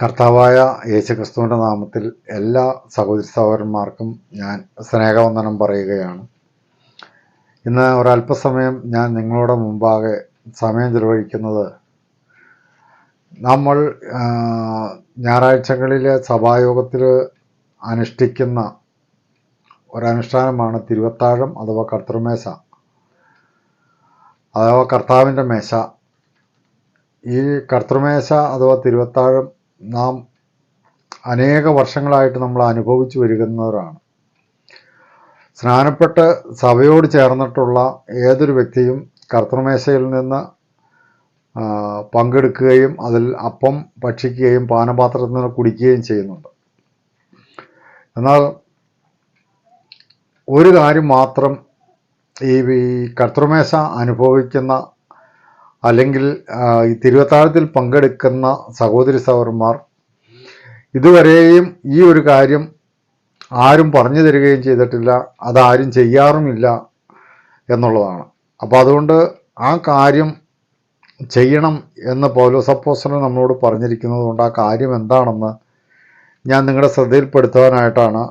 കർത്താവായ യേശു ക്രിസ്തുവിന്റെ നാമത്തിൽ എല്ലാ സഹോദരി സഹോദരന്മാർക്കും ഞാൻ സ്നേഹവന്ദനം പറയുകയാണ്. ഇന്ന് ഒരല്പസമയം ഞാൻ നിങ്ങളുടെ മുമ്പാകെ സമയം ചെലവഴിക്കുന്നത് നമ്മൾ ഞായറാഴ്ചകളിലെ സഭായോഗത്തിൽ അനുഷ്ഠിക്കുന്ന ഒരനുഷ്ഠാനമാണ് തിരുവത്താഴം അഥവാ കർത്തൃമേശ. അഥവാ കർത്താവിന്റെ മേശ. ഈ കർത്തൃമേശ അഥവാ തിരുവത്താഴം നാം അനേക വർഷങ്ങളായിട്ട് നമ്മൾ അനുഭവിച്ചു വരുന്നവരാണ്. സ്നാനപ്പെട്ട് സഭയോട് ചേർന്നിട്ടുള്ള ഏതൊരു വ്യക്തിയും കർത്തൃമേശയിൽ നിന്ന് പങ്കെടുക്കുകയും അതിൽ അപ്പം ഭക്ഷിക്കുകയും പാനപാത്രത്തിൽ നിന്ന് കുടിക്കുകയും ചെയ്യുന്നുണ്ട്. എന്നാൽ ഒരു കാര്യം മാത്രം ഈ കർത്തൃമേശ അനുഭവിക്കുന്ന അല്ലെങ്കിൽ ഈ തിരുവത്താഴത്തിൽ പങ്കെടുക്കുന്ന സഹോദരി സഹോദരന്മാർ ഇതുവരെയും ഈ ഒരു കാര്യം ആരും പറഞ്ഞു തരികയും ചെയ്തിട്ടില്ല അതാരും ചെയ്യാറുമില്ല എന്നുള്ളതാണ്. അപ്പോൾ അതുകൊണ്ട് ആ കാര്യം ചെയ്യണം എന്ന് പൗലോസപ്പോസ്റ്റലൻ നമ്മളോട് പറഞ്ഞിരിക്കുന്നത് കൊണ്ട് ആ കാര്യം എന്താണെന്ന് ഞാൻ നിങ്ങളുടെ ശ്രദ്ധയിൽപ്പെടുത്തുവാനായിട്ടാണ്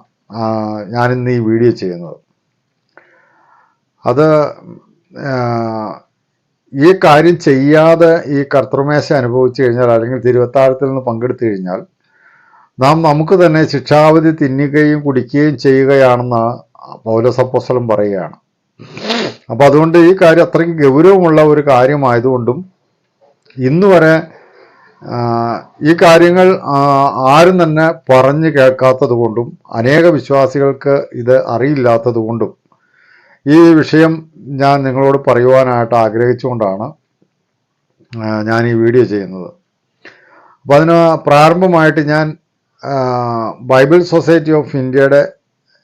ഞാനിന്ന് ഈ വീഡിയോ ചെയ്യുന്നത്. അത് ഈ കാര്യം ചെയ്യാതെ ഈ കർത്തൃമേശ അനുഭവിച്ചു കഴിഞ്ഞാൽ അല്ലെങ്കിൽ തിരുവത്താഴത്തിൽ നിന്ന് പങ്കെടുത്തു കഴിഞ്ഞാൽ നാം നമുക്ക് തന്നെ ശിക്ഷാവധി തിന്നുകയും കുടിക്കുകയും ചെയ്യുകയാണെന്ന് പൗലസപ്പോസലും പറയുകയാണ്. അപ്പം അതുകൊണ്ട് ഈ കാര്യം അത്രയ്ക്ക് ഗൗരവമുള്ള ഒരു കാര്യമായതുകൊണ്ടും ഇന്ന് വരെ ഈ കാര്യങ്ങൾ ആരും തന്നെ പറഞ്ഞു കേൾക്കാത്തത് കൊണ്ടും അനേക വിശ്വാസികൾക്ക് ഇത് അറിയില്ലാത്തത് കൊണ്ടും ഈ വിഷയം ഞാൻ നിങ്ങളോട് പറയുവാനായിട്ട് ആഗ്രഹിച്ചുകൊണ്ടാണ് ഞാൻ ഈ വീഡിയോ ചെയ്യുന്നത്. അപ്പോൾ അതിന് പ്രാരംഭമായിട്ട് ഞാൻ ബൈബിൾ സൊസൈറ്റി ഓഫ് ഇന്ത്യയുടെ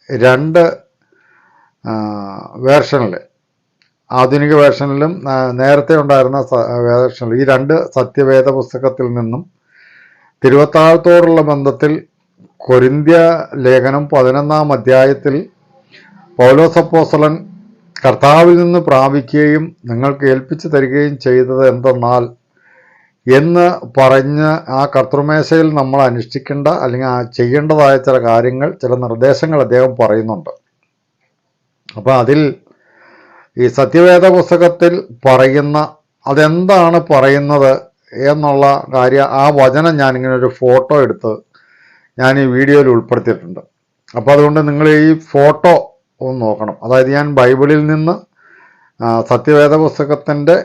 രണ്ട് വേർഷനിൽ ആധുനിക വേർഷനിലും നേരത്തെ ഉണ്ടായിരുന്ന വേർഷനിൽ ഈ രണ്ട് സത്യവേദ പുസ്തകത്തിൽ നിന്നും തിരുവത്താഴത്തോടുള്ള ബന്ധത്തിൽ കൊരിന്ത്യ ലേഖനം പതിനൊന്നാം അധ്യായത്തിൽ പൗലോസപ്പോസലൻ കർത്താവിൽ നിന്ന് പ്രാപിക്കുകയും നിങ്ങൾക്ക് ഏൽപ്പിച്ചു തരികയും ചെയ്തത് എന്തെന്നാൽ എന്ന് പറഞ്ഞ് ആ കർത്തൃമേശയിൽ നമ്മൾ അനുഷ്ഠിക്കേണ്ട അല്ലെങ്കിൽ ചെയ്യേണ്ടതായ ചില കാര്യങ്ങൾ ചില നിർദ്ദേശങ്ങൾ അദ്ദേഹം പറയുന്നുണ്ട്. അപ്പോൾ അതിൽ ഈ സത്യവേദ പുസ്തകത്തിൽ പറയുന്ന അതെന്താണ് പറയുന്നത് എന്നുള്ള കാര്യം ആ വചനം ഞാനിങ്ങനെ ഒരു ഫോട്ടോ എടുത്ത് ഞാൻ ഈ വീഡിയോയിൽ ഉൾപ്പെടുത്തിയിട്ടുണ്ട്. അപ്പോൾ അതുകൊണ്ട് നിങ്ങൾ ഈ ഫോട്ടോ ഒന്ന് നോക്കണം. അതായത് ഞാൻ ബൈബിളിൽ നിന്ന് സത്യവേദ പുസ്തകത്തിന്റെ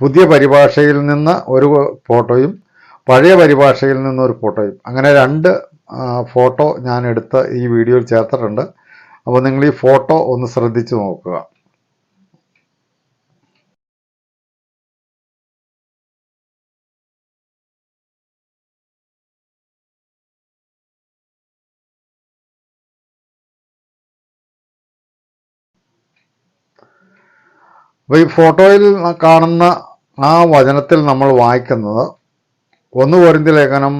പുതിയ പരിഭാഷയിൽ നിന്ന് ഒരു ഫോട്ടോയും പഴയ പരിഭാഷയിൽ നിന്ന് ഒരു ഫോട്ടോയും. അങ്ങനെ രണ്ട് ഫോട്ടോ ഞാൻ എടുത്ത് ഈ വീഡിയോയിൽ ചേർത്തിട്ടുണ്ട്. അപ്പോൾ നിങ്ങൾ ഈ ഫോട്ടോ ഒന്ന് ശ്രദ്ധിച്ചു നോക്കുക. അപ്പോൾ ഈ ഫോട്ടോയിൽ കാണുന്ന ആ വചനത്തിൽ നമ്മൾ വായിക്കുന്നത് ഒന്ന് പോരിന്തി ലേഖനം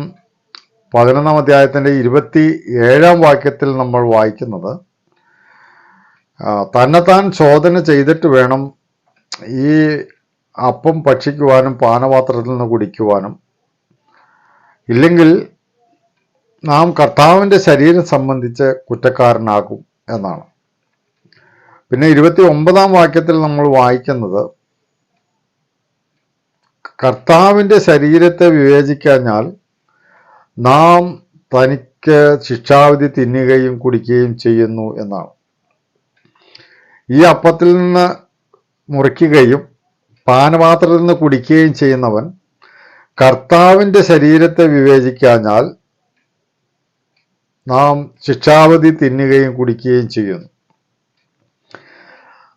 പതിനൊന്നാം അധ്യായത്തിന്റെ ഇരുപത്തി ഏഴാം വാക്യത്തിൽ നമ്മൾ വായിക്കുന്നത് തന്നെത്താൻ ശോധന ചെയ്തിട്ട് വേണം ഈ അപ്പം ഭക്ഷിക്കുവാനും പാനപാത്രത്തിൽ നിന്ന് കുടിക്കുവാനും. ഇല്ലെങ്കിൽ നാം കർത്താവിന്റെ ശരീരം സംബന്ധിച്ച് കുറ്റക്കാരനാകും എന്നാണ്. പിന്നെ ഇരുപത്തി ഒമ്പതാം വാക്യത്തിൽ നമ്മൾ വായിക്കുന്നത് കർത്താവിന്റെ ശരീരത്തെ വിവേചിക്കാഞ്ഞാൽ നാം തനിക്ക് ശിക്ഷാവിധി തിന്നുകയും കുടിക്കുകയും ചെയ്യുന്നു എന്നാണ്. ഈ അപ്പത്തിൽ നിന്ന് മുറിക്കുകയും പാനപാത്രത്തിൽ നിന്ന് കുടിക്കുകയും ചെയ്യുന്നവൻ കർത്താവിന്റെ ശരീരത്തെ വിവേചിക്കാഞ്ഞാൽ നാം ശിക്ഷാവധി തിന്നുകയും കുടിക്കുകയും ചെയ്യുന്നു.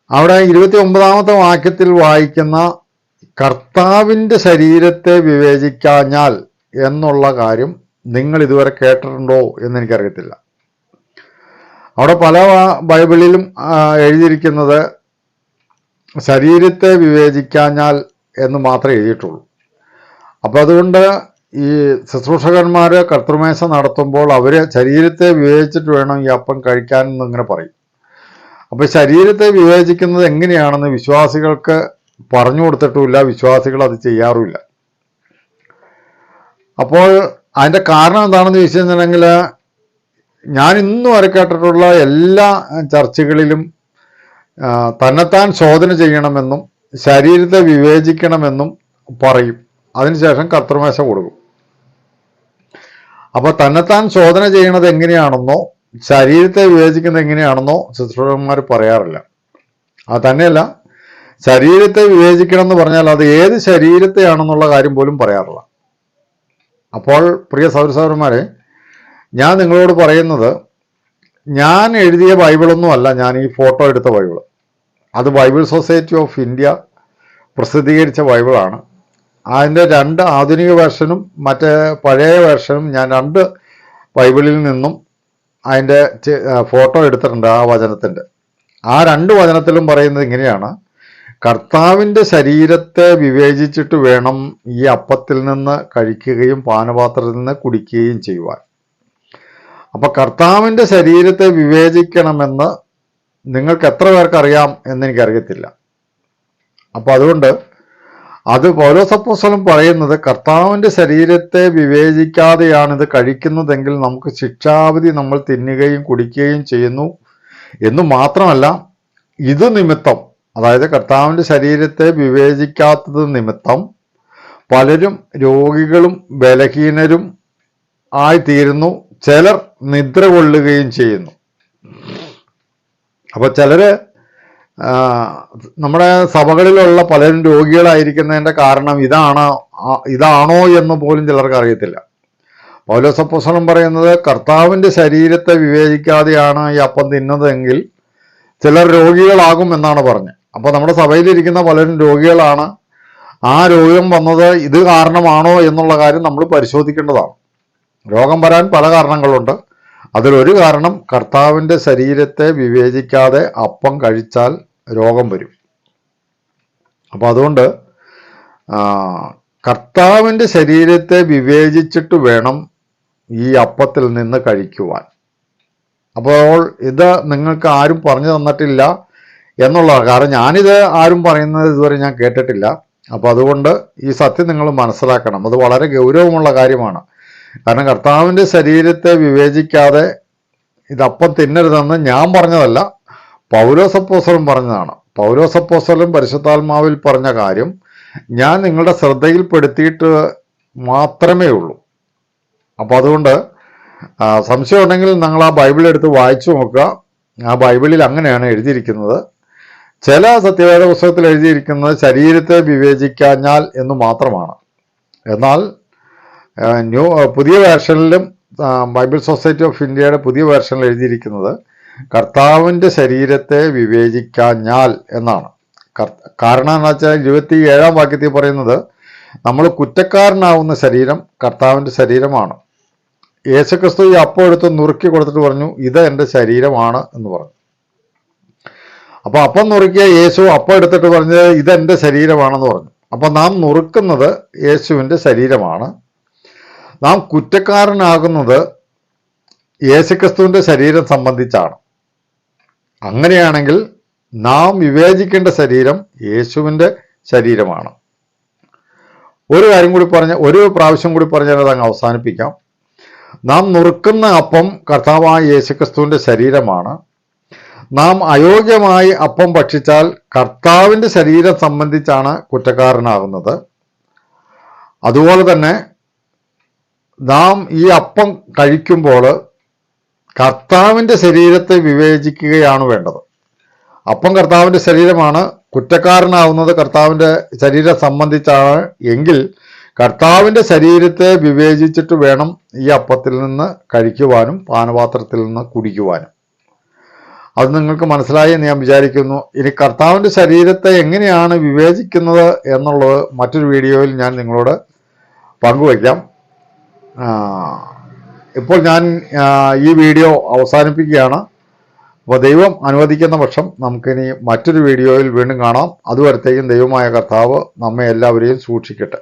അവിടെ ഇരുപത്തി ഒമ്പതാമത്തെ വാക്യത്തിൽ വായിക്കുന്ന കർത്താവിന്റെ ശരീരത്തെ വിവേചിക്കാഞ്ഞാൽ എന്നുള്ള കാര്യം നിങ്ങൾ ഇതുവരെ കേട്ടിട്ടുണ്ടോ എന്ന് എനിക്കറിയത്തില്ല. അവിടെ പല ബൈബിളിലും എഴുതിയിരിക്കുന്നത് ശരീരത്തെ വിവേചിക്കാഞ്ഞാൽ എന്ന് മാത്രമേ എഴുതിയിട്ടുള്ളൂ. അപ്പോൾ അതുകൊണ്ട് ഈ ശുശ്രൂഷകന്മാർ കർത്തൃമേശ നടത്തുമ്പോൾ അവർ ശരീരത്തെ വിവേചിച്ചിട്ട് വേണം ഈ അപ്പം കഴിക്കാൻ എന്നിങ്ങനെ പറയും. അപ്പോൾ ശരീരത്തെ വിവേചിക്കുന്നത് എങ്ങനെയാണെന്ന് വിശ്വാസികൾക്ക് പറഞ്ഞു കൊടുത്തിട്ടുമില്ല വിശ്വാസികൾ അത് ചെയ്യാറുമില്ല. അപ്പോൾ അതിന്റെ കാരണം എന്താണെന്ന് ചോദിച്ചു കഴിഞ്ഞിട്ടുണ്ടെങ്കിൽ ഞാൻ ഇന്നും വരെ കേട്ടിട്ടുള്ള എല്ലാ ചർച്ചകളിലും തന്നെത്താൻ ശോധന ചെയ്യണമെന്നും ശരീരത്തെ വിവേചിക്കണമെന്നും പറയും. അതിനുശേഷം കത്രമേശ കൊടുക്കും. അപ്പോൾ തന്നെത്താൻ ശോധന ചെയ്യണത് എങ്ങനെയാണെന്നോ ശരീരത്തെ വിവേചിക്കുന്നത് എങ്ങനെയാണെന്നോ ശുശ്രൂഷകന്മാർ പറയാറില്ല. അത് തന്നെയല്ല ശരീരത്തെ വിവേചിക്കണം എന്ന് പറഞ്ഞാൽ അത് ഏത് ശരീരത്തെയാണെന്നുള്ള കാര്യം പോലും പറയാറില്ല. അപ്പോൾ പ്രിയ സൗരസൗരന്മാരെ ഞാൻ നിങ്ങളോട് പറയുന്നത് ഞാൻ എഴുതിയ ബൈബിളൊന്നും അല്ല ഞാൻ ഈ ഫോട്ടോ എടുത്ത ബൈബിൾ അത് ബൈബിൾ സൊസൈറ്റി ഓഫ് ഇന്ത്യ പ്രസിദ്ധീകരിച്ച ബൈബിളാണ്. അതിന്റെ രണ്ട് ആധുനിക വേർഷനും മറ്റേ പഴയ വേർഷനും ഞാൻ രണ്ട് ബൈബിളിൽ നിന്നും അതിന്റെ ഫോട്ടോ എടുത്തിട്ടുണ്ട് ആ വചനത്തിന്റെ ആ രണ്ട് വചനത്തിലും പറയുന്നത് ഇങ്ങനെയാണ്. കർത്താവിന്റെ ശരീരത്തെ വിവേചിച്ചിട്ട് വേണം ഈ അപ്പത്തിൽ നിന്ന് കഴിക്കുകയും പാനപാത്രത്തിൽ നിന്ന് കുടിക്കുകയും ചെയ്യുവാൻ. അപ്പം കർത്താവിന്റെ ശരീരത്തെ വിവേചിക്കണമെന്ന് നിങ്ങൾക്ക് എത്ര പേർക്കറിയാം എന്നെനിക്കറിയത്തില്ല അപ്പൊ അതുകൊണ്ട് അത് പൗലോസപ്പോസ്തലൻ പറയുന്നത് കർത്താവിന്റെ ശരീരത്തെ വിവേചിക്കാതെയാണ് ഇത് കഴിക്കുന്നതെങ്കിൽ നമുക്ക് ശിക്ഷാവധി നമ്മൾ തിന്നുകയും കുടിക്കുകയും ചെയ്യുന്നു എന്ന് മാത്രമല്ല ഇത് നിമിത്തം അതായത് കർത്താവിന്റെ ശരീരത്തെ വിവേചിക്കാത്തത് നിമിത്തം പലരും രോഗികളും ബലഹീനരും ആയിത്തീരുന്നു ചിലർ നിദ്ര കൊള്ളുകയും ചെയ്യുന്നു. അപ്പൊ ചിലര് നമ്മുടെ സഭകളിലുള്ള പലരും രോഗികളായിരിക്കുന്നതിന്റെ കാരണം ഇതാണ് ഇതാണോ എന്ന് പോലും ചിലർക്ക് അറിയത്തില്ല. പൗലോസപ്പോസനം പറയുന്നത് കർത്താവിന്റെ ശരീരത്തെ വിവേചിക്കാതെയാണ് ഈ അപ്പം തിന്നതെങ്കിൽ ചിലർ രോഗികളാകും എന്നാണ് പറഞ്ഞത്. അപ്പോൾ നമ്മുടെ സഭയിലിരിക്കുന്ന പലരും രോഗികളാണ്. ആ രോഗം വന്നത് ഇത് കാരണമാണോ എന്നുള്ള കാര്യം നമ്മൾ പരിശോധിക്കേണ്ടതാണ്. രോഗം വരാൻ പല കാരണങ്ങളുണ്ട്. അതിലൊരു കാരണം കർത്താവിന്റെ ശരീരത്തെ വിവേചിക്കാതെ അപ്പം കഴിച്ചാൽ രോഗം വരും. അപ്പം അതുകൊണ്ട് കർത്താവിന്റെ ശരീരത്തെ വിവേചിച്ചിട്ട് വേണം ഈ അപ്പത്തിൽ നിന്ന് കഴിക്കുവാൻ. അപ്പോൾ ഇത് നിങ്ങൾക്ക് ആരും പറഞ്ഞു തന്നിട്ടില്ല എന്നുള്ളതാണ്. കാരണം ഞാനിത് ആരും പറയുന്നത് ഇതുവരെ ഞാൻ കേട്ടിട്ടില്ല. അപ്പോൾ അതുകൊണ്ട് ഈ സത്യം നിങ്ങൾ മനസ്സിലാക്കണം. അത് വളരെ ഗൗരവമുള്ള കാര്യമാണ്. കാരണം കർത്താവിന്റെ ശരീരത്തെ വിവേചിക്കാതെ ഇതപ്പം തിന്നരുതെന്ന് ഞാൻ പറഞ്ഞതല്ല. പൗലോസപ്പോസലും പറഞ്ഞതാണ്. പൗലോസപ്പോസലും പരിശുദ്ധാത്മാവിൽ പറഞ്ഞ കാര്യം ഞാൻ നിങ്ങളുടെ ശ്രദ്ധയിൽപ്പെടുത്തിയിട്ട് മാത്രമേ ഉള്ളൂ. അപ്പോൾ അതുകൊണ്ട് സംശയം ഉണ്ടെങ്കിൽ നിങ്ങൾ ആ ബൈബിൾ എടുത്ത് വായിച്ചു നോക്കുക. ആ ബൈബിളിൽ അങ്ങനെയാണ് എഴുതിയിരിക്കുന്നത്. ചില സത്യവേദ പുസ്തകത്തിൽ എഴുതിയിരിക്കുന്നത് ശരീരത്തെ വിവേചിക്കാഞ്ഞാൽ എന്ന് മാത്രമാണ്. എന്നാൽ ന്യൂ പുതിയ വേർഷനിലും ബൈബിൾ സൊസൈറ്റി ഓഫ് ഇന്ത്യയുടെ പുതിയ വേർഷനിൽ എഴുതിയിരിക്കുന്നത് കർത്താവിന്റെ ശരീരത്തെ വിവേചിക്കാഞ്ഞാൽ എന്നാണ്. കാരണം എന്ന് വെച്ചാൽ ഇരുപത്തി ഏഴാം വാക്യത്തിൽ പറയുന്നത് നമ്മൾ കുറ്റക്കാരനാവുന്ന ശരീരം കർത്താവിന്റെ ശരീരമാണ്. യേശുക്രിസ്തു ഈ അപ്പം എടുത്ത് നുറുക്കി കൊടുത്തിട്ട് പറഞ്ഞു ഇത് എന്റെ ശരീരമാണ് എന്ന് പറഞ്ഞു. അപ്പോൾ അപ്പം നുറുക്കിയ യേശു അപ്പം എടുത്തിട്ട് പറഞ്ഞത് ഇത് എന്റെ ശരീരമാണെന്ന് പറഞ്ഞു. അപ്പോൾ നാം നുറുക്കുന്നത് യേശുവിന്റെ ശരീരമാണ്. നാം കുറ്റക്കാരനാകുന്നത് യേശുക്രിസ്തുവിന്റെ ശരീരം സംബന്ധിച്ചാണ്. അങ്ങനെയാണെങ്കിൽ നാം വിവേചിക്കേണ്ട ശരീരം യേശുവിന്റെ ശരീരമാണ്. ഒരു കാര്യം കൂടി പറഞ്ഞ ഒരു പ്രാവശ്യം കൂടി പറഞ്ഞാൽ അത് അങ്ങ് അവസാനിപ്പിക്കാം. നാം നുറുക്കുന്ന അപ്പം കർത്താവായ യേശുക്രിസ്തുവിന്റെ ശരീരമാണ്. നാം അയോഗ്യമായി അപ്പം ഭക്ഷിച്ചാൽ കർത്താവിന്റെ ശരീരം സംബന്ധിച്ചാണ് കുറ്റക്കാരനാകുന്നത്. അതുപോലെ തന്നെ നാം ഈ അപ്പം കഴിക്കുമ്പോൾ കർത്താവിന്റെ ശരീരത്തെ വിവേചിക്കുകയാണ് വേണ്ടത്. അപ്പം കർത്താവിന്റെ ശരീരമാണ് കുറ്റക്കാരനാവുന്നത് കർത്താവിന്റെ ശരീരം സംബന്ധിച്ചാണ് എങ്കിൽ കർത്താവിന്റെ ശരീരത്തെ വിവേചിച്ചിട്ട് വേണം ഈ അപ്പത്തിൽ നിന്ന് കഴിക്കുവാനും പാനപാത്രത്തിൽ നിന്ന് കുടിക്കുവാനും. അത് നിങ്ങൾക്ക് മനസ്സിലായി എന്ന് ഞാൻ വിചാരിക്കുന്നു. ഇനി കർത്താവിന്റെ ശരീരത്തെ എങ്ങനെയാണ് വിവേചിക്കുന്നത് എന്നുള്ളത് മറ്റൊരു വീഡിയോയിൽ ഞാൻ നിങ്ങളോട് പങ്കുവയ്ക്കാം. ഇപ്പോൾ ഞാൻ ഈ വീഡിയോ അവസാനിപ്പിക്കുകയാണ്. അപ്പോൾ ദൈവം അനുവദിക്കുന്ന പക്ഷം നമുക്കിനി മറ്റൊരു വീഡിയോയിൽ വീണ്ടും കാണാം. അതുവരത്തേക്കും ദൈവമായ കർത്താവ് നമ്മെ എല്ലാവരെയും സൂക്ഷിക്കട്ടെ.